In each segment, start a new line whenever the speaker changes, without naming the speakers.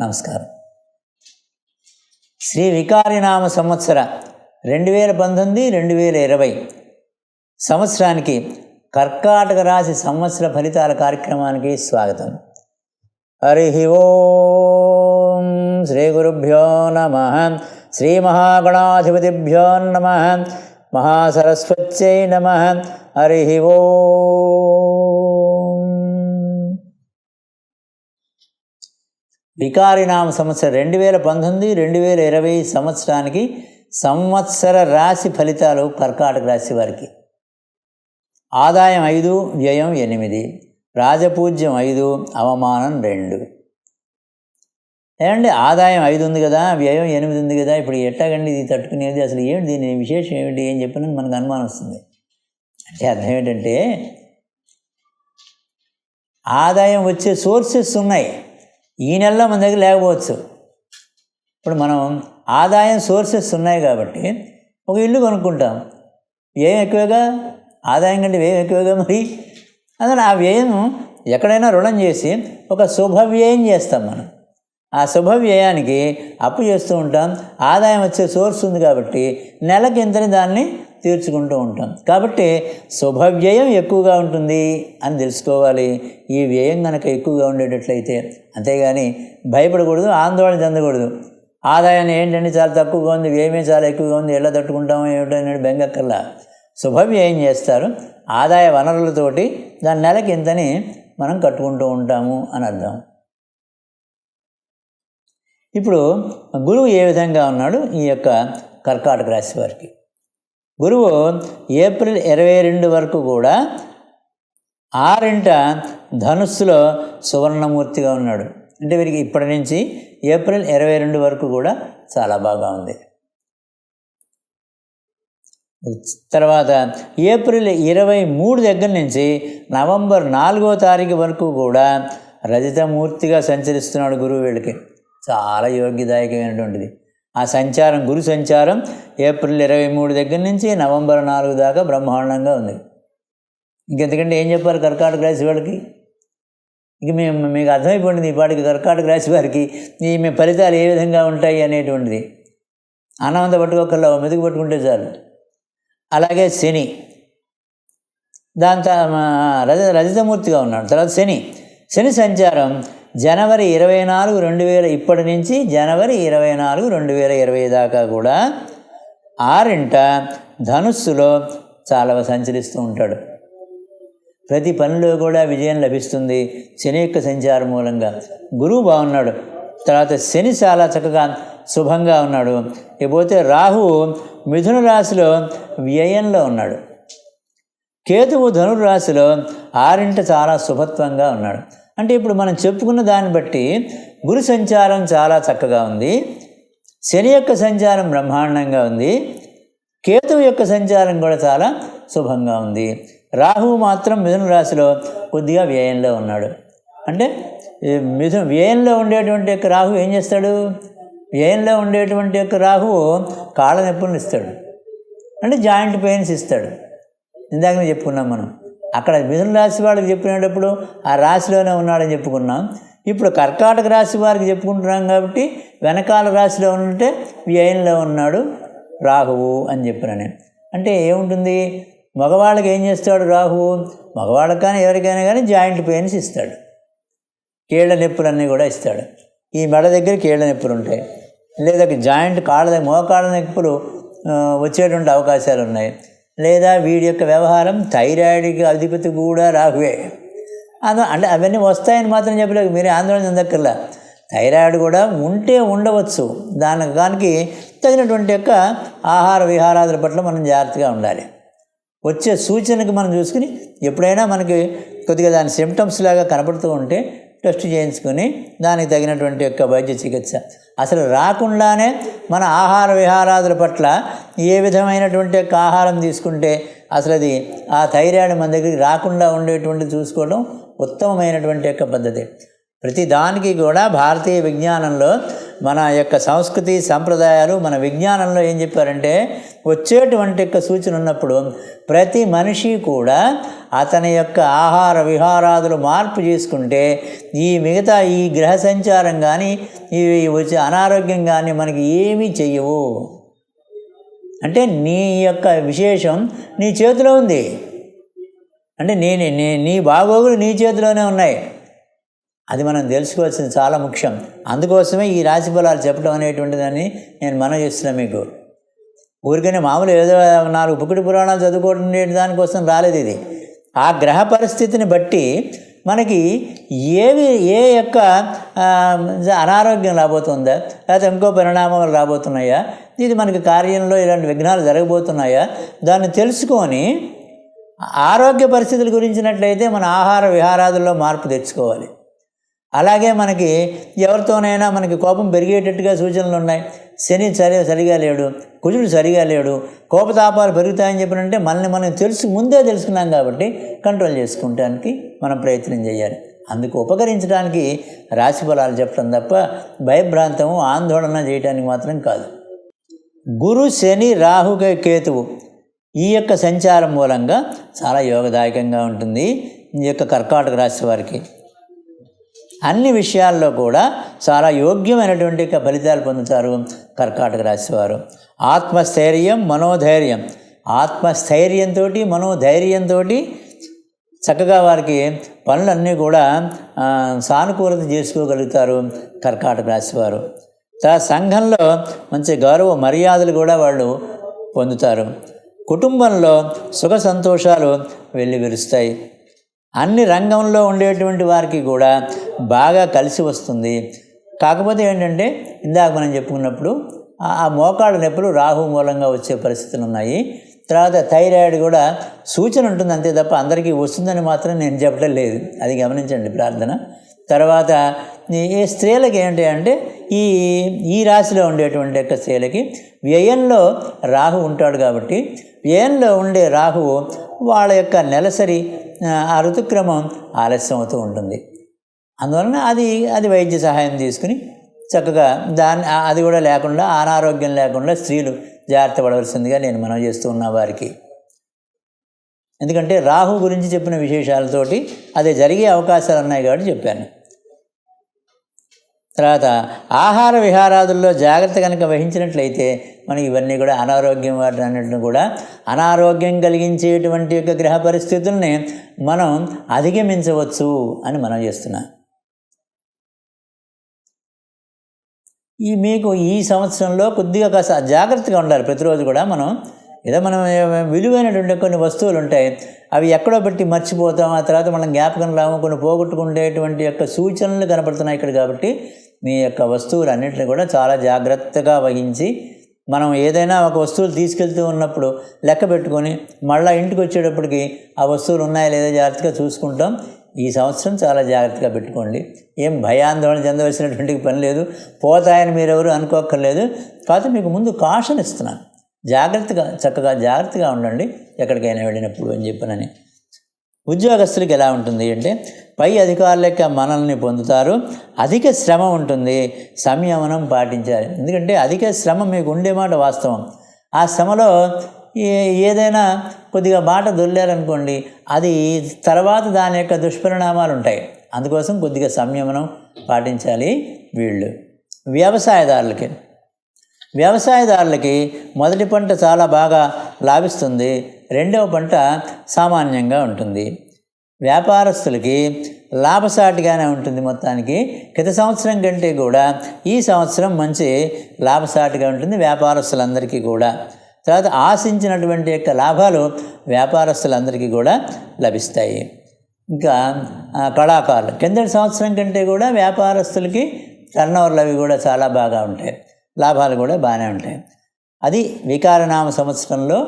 నమస్కారం. శ్రీ వికారినామ సంవత్సర రెండు వేల పంతొమ్మిది రెండు వేల ఇరవై సంవత్సరానికి కర్కాటక రాశి సంవత్సర ఫలితాల కార్యక్రమానికి స్వాగతం. హరి ఓం శ్రీ గురుభ్యో నమ శ్రీ మహాగణాధిపతిభ్యో నమ మహాసరస్వత్యై నమ హరి ఓం. వికారినామ సంవత్సరం రెండు వేల పంతొమ్మిది రెండు వేల ఇరవై సంవత్సరానికి సంవత్సర రాశి ఫలితాలు కర్కాటక రాశి వారికి. ఆదాయం ఐదు వ్యయం ఎనిమిది రాజపూజ్యం ఐదు అవమానం రెండు. ఏమండి ఆదాయం ఐదు ఉంది కదా వ్యయం ఎనిమిది ఉంది కదా ఇప్పుడు ఎట్టాగండి ఇది తట్టుకునేది? అసలు ఏమిటి దీని విశేషం ఏమిటి ఏం చెప్పిన మనకు అనుమానం వస్తుంది. అంటే అర్థం ఏంటంటే ఆదాయం వచ్చే సోర్సెస్ ఉన్నాయి. ఈ నెలలో మన దగ్గర లేకపోవచ్చు. ఇప్పుడు మనం ఆదాయం సోర్సెస్ ఉన్నాయి కాబట్టి ఒక ఇల్లు కొనుక్కుంటాం. వ్యయం ఎక్కువగా ఆదాయం కంటే వ్యయం ఎక్కువగా మరి అందులో ఆ వ్యయం ఎక్కడైనా రుణం చేసి ఒక శుభ వ్యయం చేస్తాం మనం. ఆ శుభ వ్యయానికి అప్పు చేస్తూ ఉంటాం. ఆదాయం వచ్చే సోర్స్ ఉంది కాబట్టి నెలకి ఇంతని దాన్ని తీర్చుకుంటూ ఉంటాం. కాబట్టి శుభ వ్యయం ఎక్కువగా ఉంటుంది అని తెలుసుకోవాలి. ఈ వ్యయం కనుక ఎక్కువగా ఉండేటట్లయితే అంతేగాని భయపడకూడదు ఆందోళన చెందకూడదు. ఆదాయాన్ని ఏంటంటే చాలా తక్కువగా ఉంది వ్యయమే చాలా ఎక్కువగా ఉంది ఎలా తట్టుకుంటామో ఏమిటో అనేది బెంగక్కర్లా. శుభ వ్యయం చేస్తారు? ఆదాయ వనరులతోటి దాని నెలకి ఇంతని మనం కట్టుకుంటూ ఉంటాము అని అర్థం. ఇప్పుడు గురువు ఏ విధంగా ఉన్నాడు? ఈ యొక్క కర్కాటక రాశి వారికి. గురువు ఏప్రిల్ ఇరవై రెండు వరకు కూడా ఆరింట ధనుస్సులో సువర్ణమూర్తిగా ఉన్నాడు. అంటే వీరికి ఇప్పటి నుంచి ఏప్రిల్ ఇరవై రెండు వరకు కూడా చాలా బాగా ఉంది. తర్వాత ఏప్రిల్ ఇరవై మూడు దగ్గర నుంచి నవంబర్ నాలుగో తారీఖు వరకు కూడా రజితమూర్తిగా సంచరిస్తున్నాడు గురువు వీళ్ళకి. చాలా యోగ్యదాయకమైనటువంటిది. ఆ సంచారం గురు సంచారం ఏప్రిల్ ఇరవై మూడు దగ్గర నుంచి నవంబర్ నాలుగు దాకా బ్రహ్మాండంగా ఉంది. ఇంకెందుకంటే ఏం చెప్పారు కర్కాటక రాశి వాళ్ళకి ఇక మేము మీకు అర్థమైపోయింది ఈ పాటికి కర్కాటక రాశి వారికి ఈ మీ ఫలితాలు ఏ విధంగా ఉంటాయి అనేటువంటిది. ఆనంద పట్టుకోకల్లా మెతుకు పట్టుకుంటే చాలు. అలాగే శని. దాని రజ రజితమూర్తిగా ఉన్నాడు. తర్వాత శని. శని సంచారం జనవరి ఇరవై నాలుగు రెండు వేల ఇప్పటి నుంచి జనవరి ఇరవై నాలుగు రెండు వేల ఇరవై దాకా కూడా ఆరింట ధనుస్సులో చాలా సంచరిస్తూ ఉంటాడు. ప్రతి పనిలో కూడా విజయం లభిస్తుంది. శని యొక్క సంచారం మూలంగా గురువు బాగున్నాడు. తర్వాత శని చాలా చక్కగా శుభంగా ఉన్నాడు. ఇకపోతే రాహు మిథున రాశిలో వ్యయంలో ఉన్నాడు. కేతువు ధనురాశిలో ఆరింట చాలా శుభత్వంగా ఉన్నాడు. అంటే ఇప్పుడు మనం చెప్పుకున్న దాన్ని బట్టి గురు సంచారం చాలా చక్కగా ఉంది. శని యొక్క సంచారం బ్రహ్మాండంగా ఉంది. కేతువు యొక్క సంచారం కూడా చాలా శుభంగా ఉంది. రాహువు మాత్రం మిథున రాశిలో కొద్దిగా వ్యయంలో ఉన్నాడు. అంటే మిథున వ్యయంలో ఉండేటువంటి యొక్క రాహు ఏం చేస్తాడు? వ్యయంలో ఉండేటువంటి యొక్క రాహువు కాళ్ళ నొప్పులను ఇస్తాడు. అంటే జాయింట్ పెయిన్స్ ఇస్తాడు. ఇందాక చెప్పుకున్నాం మనం. అక్కడ మిథున రాశి వాళ్ళకి చెప్పినప్పుడు ఆ రాశిలోనే ఉన్నాడని చెప్పుకున్నాం. ఇప్పుడు కర్కాటక రాశి వారికి చెప్పుకుంటున్నాం కాబట్టి వెనకాల రాశిలో ఉంటే వ్యయంలో ఉన్నాడు రాహువు అని చెప్పిన అంటే ఏముంటుంది? మగవాళ్ళకి ఏం చేస్తాడు రాహువు? మగవాళ్ళకి కానీ ఎవరికైనా కానీ జాయింట్ పెయిన్స్ ఇస్తాడు. కీళ్ళ నొప్పులన్నీ కూడా ఇస్తాడు. ఈ మెడ దగ్గర కీళ్ళ నొప్పులు ఉంటాయి. లేదా జాయింట్ కాళ్ళ మోకాళ్ళ నొప్పులు వచ్చేటువంటి అవకాశాలు ఉన్నాయి. లేదా వీడి యొక్క వ్యవహారం థైరాయిడ్కి అధిపతి కూడా రాహువే. అందు అంటే అవన్నీ వస్తాయని మాత్రం చెప్పలేదు మీరే ఆందోళన చెందక్కర్లా. థైరాయిడ్ కూడా ఉంటే ఉండవచ్చు. దానికి దానికి తగినటువంటి యొక్క ఆహార విహారాదుల పట్ల మనం జాగ్రత్తగా ఉండాలి. వచ్చే సూచనకి మనం చూసుకుని ఎప్పుడైనా మనకి కొద్దిగా దాని సిమ్టమ్స్ లాగా కనపడుతూ ఉంటే టెస్ట్ చేయించుకొని దానికి తగినటువంటి యొక్క వైద్య చికిత్స. అసలు రాకుండానే మన ఆహార విహారాదుల పట్ల ఏ విధమైనటువంటి యొక్క ఆహారం తీసుకుంటే అసలు అది ఆ థైరాయిడ్ మన దగ్గరికి రాకుండా ఉండేటువంటి చూసుకోవడం ఉత్తమమైనటువంటి యొక్క పద్ధతి. ప్రతి దానికి కూడా భారతీయ విజ్ఞానంలో మన యొక్క సంస్కృతి సంప్రదాయాలు మన విజ్ఞానంలో ఏం చెప్పారంటే వచ్చేటువంటి యొక్క సూచన ఉన్నప్పుడు ప్రతి మనిషి కూడా అతని యొక్క ఆహార విహారాదులు మార్పు చేసుకుంటే ఈ మిగతా ఈ గ్రహ సంచారం కానీ ఈ వచ్చే అనారోగ్యం కానీ మనకి ఏమీ చెయ్యవు. అంటే నీ యొక్క విశేషం నీ చేతిలో ఉంది. అంటే నేను నీ నీ బాగోగులు నీ చేతిలోనే ఉన్నాయి. అది మనం తెలుసుకోవాల్సింది చాలా ముఖ్యం. అందుకోసమే ఈ రాశి ఫలాలు చెప్పడం అనేటువంటిదని నేను మనం చేస్తున్నా మీకు. ఊరికనే మామూలు ఏదో నాలుగు పుకుటి పురాణాలు చదువుకోవడం దానికోసం రాలేదు ఇది. ఆ గ్రహ పరిస్థితిని బట్టి మనకి ఏవి ఏ యొక్క అనారోగ్యం రాబోతుందా? లేకపోతే ఇంకో పరిణామాలు రాబోతున్నాయా? ఇది మనకి కార్యంలో ఇలాంటి విఘ్నాలు జరగబోతున్నాయా? దాన్ని తెలుసుకొని ఆరోగ్య పరిస్థితుల గురించినట్లయితే మన ఆహార విహారాదుల్లో మార్పు తెచ్చుకోవాలి. అలాగే మనకి ఎవరితోనైనా మనకి కోపం పెరిగేటట్టుగా సూచనలు ఉన్నాయి. శని సరి సరిగా లేడు కుజుడు సరిగా లేడు కోపతాపాలు పెరుగుతాయని చెప్పినంటే మనల్ని మనం తెలుసు ముందే తెలుసుకున్నాం కాబట్టి కంట్రోల్ చేసుకుంటానికి మనం ప్రయత్నం చేయాలి. అందుకు ఉపకరించడానికి రాశి ఫలాలు చెప్పడం తప్ప భయభ్రాంతము ఆందోళన చేయడానికి మాత్రం కాదు. గురు శని రాహుక కేతువు ఈ యొక్క సంచారం మూలంగా చాలా యోగదాయకంగా ఉంటుంది. ఈ యొక్క కర్కాటక రాశి వారికి అన్ని విషయాల్లో కూడా చాలా యోగ్యమైనటువంటి ఫలితాలు పొందుతారు కర్కాటక రాశివారు ఆత్మస్థైర్యం మనోధైర్యం. ఆత్మస్థైర్యంతో మనోధైర్యంతో చక్కగా వారికి పనులన్నీ కూడా సానుకూలత చేసుకోగలుగుతారు కర్కాటక రాశివారు సంఘంలో మంచి గౌరవ మర్యాదలు కూడా వాళ్ళు పొందుతారు. కుటుంబంలో సుఖ సంతోషాలు వెళ్ళి విరుస్తాయి అన్ని రంగంలో ఉండేటువంటి వారికి కూడా బాగా కలిసి వస్తుంది. కాకపోతే ఏంటంటే ఇందాక మనం చెప్పుకున్నప్పుడు ఆ- మోకాళ్ళ నొప్పులు రాహు మూలంగా వచ్చే పరిస్థితులు ఉన్నాయి. తర్వాత థైరాయిడ్ కూడా సూచన ఉంటుంది అంతే తప్ప అందరికీ వస్తుందని మాత్రం నేను చెప్పడం లేదు. అది గమనించండి ప్రార్థన. తర్వాత ఈ స్త్రీలకి ఏంటి అంటే ఈ ఈ రాశిలో ఉండేటువంటి యొక్క స్త్రీలకి వ్యయంలో రాహు ఉంటాడు కాబట్టి వ్యయంలో ఉండే రాహువు వాళ్ళ యొక్క నెలసరి ఆ, ఋతుక్రమం ఆలస్యం అవుతూ ఉంటుంది. అందువలన అది అది వైద్య సహాయం తీసుకుని చక్కగా దాన్ని అది కూడా లేకుండా అనారోగ్యం లేకుండా స్త్రీలు జాగ్రత్త పడవలసిందిగా నేను మనం చేస్తూ ఉన్న వారికి. ఎందుకంటే రాహు గురించి చెప్పిన విశేషాలతోటి అది జరిగే అవకాశాలు ఉన్నాయి కాబట్టి చెప్పాను. తర్వాత ఆహార విహారాదుల్లో జాగ్రత్త కనుక వహించినట్లయితే మనం ఇవన్నీ కూడా అనారోగ్యం వాటి అన్నింటిని కూడా అనారోగ్యం కలిగించేటువంటి యొక్క గ్రహ పరిస్థితుల్ని మనం అధిగమించవచ్చు అని మనం చేస్తున్నాం. ఈ మీకు ఈ సంవత్సరంలో కొద్దిగా కాస్త జాగ్రత్తగా ఉండాలి. ప్రతిరోజు కూడా మనం ఏదో మనం విలువైనటువంటి కొన్ని వస్తువులు ఉంటాయి అవి ఎక్కడో పెట్టి మర్చిపోతాం ఆ తర్వాత మనం జ్ఞాపకం రాము కొన్ని పోగొట్టుకునేటువంటి యొక్క సూచనలు కనపడుతున్నాయి ఇక్కడ కాబట్టి మీ యొక్క వస్తువులు అన్నింటినీ కూడా చాలా జాగ్రత్తగా వహించి మనం ఏదైనా ఒక వస్తువులు తీసుకెళ్తూ ఉన్నప్పుడు లెక్క పెట్టుకొని మళ్ళీ ఇంటికి వచ్చేటప్పటికి ఆ వస్తువులు ఉన్నాయా లేదా జాగ్రత్తగా చూసుకుంటాం. ఈ సంవత్సరం చాలా జాగ్రత్తగా పెట్టుకోండి. ఏం భయాందోళన చెందవలసినటువంటి పని లేదు. పోతాయని మీరెవరు అనుకోక్కర్లేదు. కాకపోతే మీకు ముందు కాషన్ ఇస్తున్నాను. జాగ్రత్తగా చక్కగా జాగ్రత్తగా ఉండండి. ఎక్కడికైనా వెళ్ళినప్పుడు అని చెప్పనని. ఉద్యోగస్తులకి ఎలా ఉంటుంది అంటే పై అధికారుల యొక్క మనల్ని పొందుతారు. అధిక శ్రమ ఉంటుంది. సంయమనం పాటించాలి. ఎందుకంటే అధిక శ్రమ మీకు ఉండే మాట వాస్తవం. ఆ శ్రమలో ఏదైనా కొద్దిగా మాట దొల్లారనుకోండి అది తర్వాత దాని యొక్క దుష్పరిణామాలు ఉంటాయి. అందుకోసం కొద్దిగా సంయమనం పాటించాలి వీళ్ళు. వ్యవసాయదారులకి. వ్యవసాయదారులకి మొదటి పంట చాలా బాగా లాభిస్తుంది. రెండవ పంట సామాన్యంగా ఉంటుంది. వ్యాపారస్తులకి లాభసాటిగానే ఉంటుంది మొత్తానికి. గత సంవత్సరం కంటే కూడా ఈ సంవత్సరం మంచి లాభసాటిగా ఉంటుంది వ్యాపారస్తులందరికీ కూడా. తర్వాత ఆశించినటువంటి యొక్క లాభాలు వ్యాపారస్తులందరికీ కూడా లభిస్తాయి. ఇంకా కళాకారులు. కిందటి సంవత్సరం కంటే కూడా వ్యాపారస్తులకి టర్నోవర్లు అవి కూడా చాలా బాగా ఉంటాయి. లాభాలు కూడా బాగానే ఉంటాయి. అది వికారనామ సంవత్సరంలో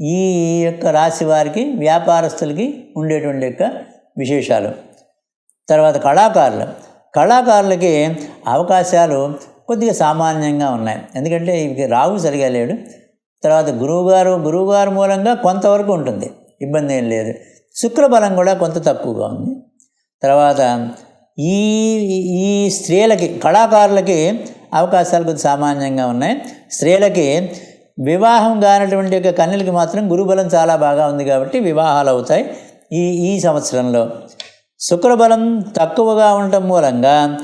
ఈ యొక్క రాశి వారికి వ్యాపారస్తులకి ఉండేటువంటి యొక్క విశేషాలు. తర్వాత కళాకారులు. కళాకారులకి అవకాశాలు కొద్దిగా సామాన్యంగా ఉన్నాయి. ఎందుకంటే ఇవి రావు సరిగా లేడు. తర్వాత గురువుగారు గురువుగారు మూలంగా కొంతవరకు ఉంటుంది. ఇబ్బంది ఏం లేదు. శుక్రబలం కూడా కొంత తక్కువగా ఉంది. తర్వాత ఈ ఈ స్త్రీలకి కళాకారులకి అవకాశాలు కొద్ది సామాన్యంగా ఉన్నాయి. స్త్రీలకి వివాహం కానటువంటి యొక్క కన్యలకి మాత్రం గురుబలం చాలా బాగా ఉంది కాబట్టి వివాహాలు అవుతాయి ఈ ఈ సంవత్సరంలో. శుక్రబలం తక్కువగా ఉండటం మూలంగా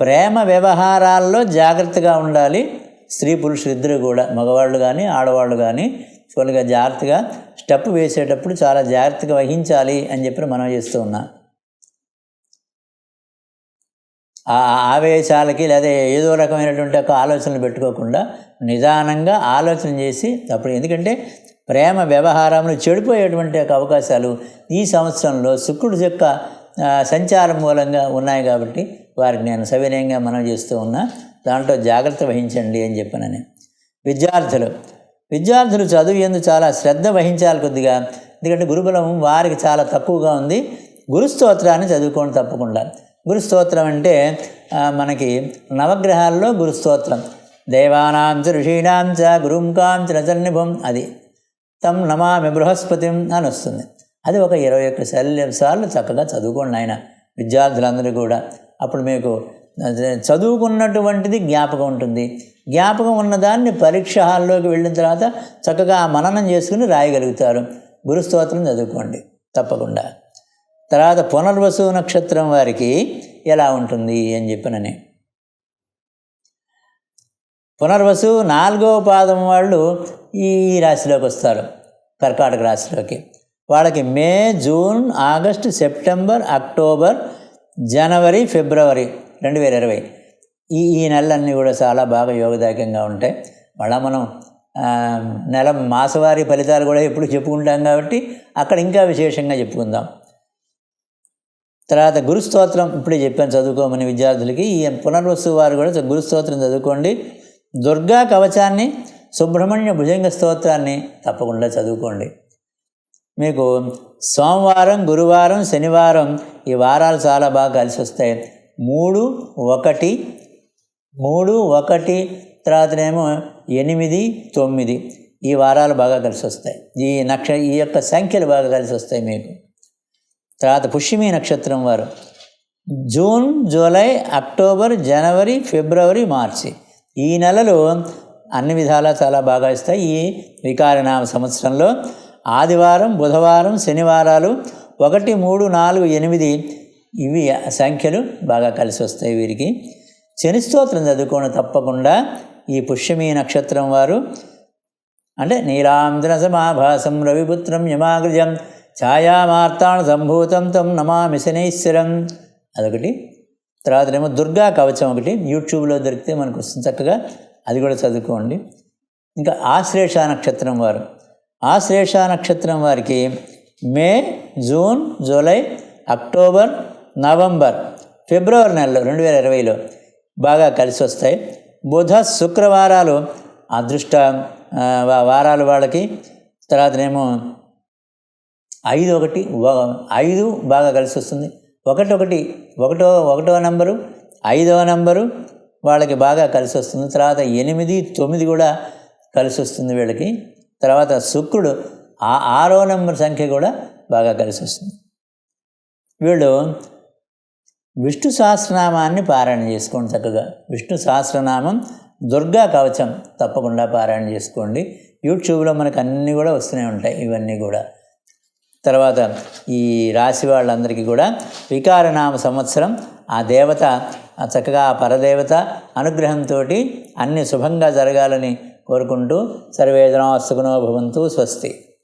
ప్రేమ వ్యవహారాల్లో జాగ్రత్తగా ఉండాలి. స్త్రీ పురుషులు ఇద్దరు కూడా మగవాళ్ళు కానీ ఆడవాళ్ళు కానీ కొద్దిగా జాగ్రత్తగా స్టెప్ వేసేటప్పుడు చాలా జాగ్రత్తగా వహించాలి అని చెప్పి మనం చేస్తూ ఉన్నాం. ఆ ఆవేశాలకి లేదా ఏదో రకమైనటువంటి ఒక ఆలోచనలు పెట్టుకోకుండా నిదానంగా ఆలోచన చేసి అప్పుడు ఎందుకంటే ప్రేమ వ్యవహారంలో చెడిపోయేటువంటి యొక్క అవకాశాలు ఈ సంవత్సరంలో శుక్రుడి యొక్క సంచారం మూలంగా ఉన్నాయి కాబట్టి వారికి నేను సవినయంగా మనం చేస్తూ ఉన్నా దాంట్లో జాగ్రత్త వహించండి అని చెప్పానని. విద్యార్థులు విద్యార్థులు చదువు ఎందు చాలా శ్రద్ధ వహించాలి కొద్దిగా. ఎందుకంటే గురుబలం వారికి చాలా తక్కువగా ఉంది. గురుస్తోత్రాన్ని చదువుకోండి తప్పకుండా. గురుస్తోత్రం అంటే మనకి నవగ్రహాల్లో గురుస్తోత్రం. దేవానాం చ ఋషీణాం చ గురుంకాం చ అది. తం నమామి బృహస్పతిం అని వస్తుంది. అది ఒక ఇరవై ఒక్క సార్లు సార్లు చక్కగా చదువుకోండి ఆయన విద్యార్థులందరూ కూడా. అప్పుడు మీకు చదువుకున్నటువంటిది జ్ఞాపకం ఉంటుంది. జ్ఞాపకం ఉన్నదాన్ని పరీక్ష హాల్లోకి వెళ్ళిన తర్వాత చక్కగా ఆ మననం చేసుకుని రాయగలుగుతారు. గురుస్తోత్రం చదువుకోండి. తప్పకుండా. తర్వాత పునర్వసు నక్షత్రం వారికి ఎలా ఉంటుంది అని చెప్పినని. పునర్వసు నాలుగవ పాదం వాళ్ళు ఈ రాశిలోకి వస్తారు కర్కాటక రాశిలోకి. వాళ్ళకి May June August September October జనవరి ఫిబ్రవరి రెండు వేల ఇరవై. ఈ ఈ నెలలన్నీ కూడా చాలా బాగా యోగదాయకంగా ఉంటాయి. మళ్ళీ మనం నెల మాసవారి ఫలితాలు కూడా ఎప్పుడు చెప్పుకుంటాం కాబట్టి అక్కడ ఇంకా విశేషంగా చెప్పుకుందాం. తర్వాత గురుస్తోత్రం ఇప్పుడే చెప్పాను చదువుకోమని విద్యార్థులకి. ఈ పునర్వసు వారు కూడా గురుస్తోత్రం చదువుకోండి. దుర్గా కవచాన్ని సుబ్రహ్మణ్య భుజంగ స్తోత్రాన్ని తప్పకుండా చదువుకోండి. మీకు సోమవారం గురువారం శనివారం ఈ వారాలు చాలా బాగా కలిసి వస్తాయి. మూడు ఒకటి మూడు ఒకటి తర్వాతనేమో ఎనిమిది తొమ్మిది ఈ వారాలు బాగా కలిసి వస్తాయి. ఈ నక్ష ఈ యొక్క సంఖ్యలు బాగా కలిసి వస్తాయి మీకు. తర్వాత పుష్యమి నక్షత్రం వారు. జూన్ జూలై అక్టోబర్ జనవరి ఫిబ్రవరి మార్చి. ఈ నెలలు అన్ని విధాలా చాలా బాగా ఇస్తాయి. ఈ వికారనామ సంవత్సరంలో ఆదివారం బుధవారం శనివారాలు ఒకటి మూడు నాలుగు ఎనిమిది ఇవి సంఖ్యలు బాగా కలిసి వస్తాయి వీరికి. శని స్తోత్రం చదువుకోవడం తప్పకుండా ఈ పుష్యమి నక్షత్రం వారు. అంటే నీలాంధ్ర సమాభాసం రవిపుత్రం యమాగ్రజం ఛాయామార్తాణ సంభూతం తం నమామి శనైశ్వరం అదొకటి. తర్వాత ఏమో దుర్గా కవచం ఒకటి. యూట్యూబ్లో దొరికితే మనకు వస్తుంది చక్కగా. అది కూడా చదువుకోండి. ఇంకా ఆశ్లేష నక్షత్రం వారు. ఆశ్లేష నక్షత్రం వారికి May June July October November ఫిబ్రవరి నెలలో రెండు వేల ఇరవైలో బాగా కలిసి వస్తాయి. బుధ శుక్రవారాలు అదృష్ట వారాలు వాళ్ళకి. తర్వాతనేమో ఐదు ఒకటి ఐదు బాగా కలిసి వస్తుంది ఒకటి ఒకటి ఒకటో ఒకటో నంబరు ఐదవ నంబరు వాళ్ళకి బాగా కలిసి వస్తుంది తర్వాత ఎనిమిది తొమ్మిది కూడా కలిసి వస్తుంది వీళ్ళకి. తర్వాత శుక్రుడు ఆ ఆరో నంబర్ సంఖ్య కూడా బాగా కలిసి వస్తుంది వీళ్ళు విష్ణు సహస్రనామాన్ని పారాయణ చేసుకోండి చక్కగా. విష్ణు సహస్రనామం దుర్గా కవచం తప్పకుండా పారాయణ చేసుకోండి. యూట్యూబ్లో మనకు అన్నీ కూడా వస్తూనే ఉంటాయి ఇవన్నీ కూడా. తర్వాత ఈ రాశి వాళ్ళందరికీ కూడా వికారనామ సంవత్సరం ఆ దేవత చక్కగా ఆ పరదేవత అనుగ్రహంతో అన్ని శుభంగా జరగాలని కోరుకుంటూ సర్వేదనా సుగుణో భవంతు స్వస్తి.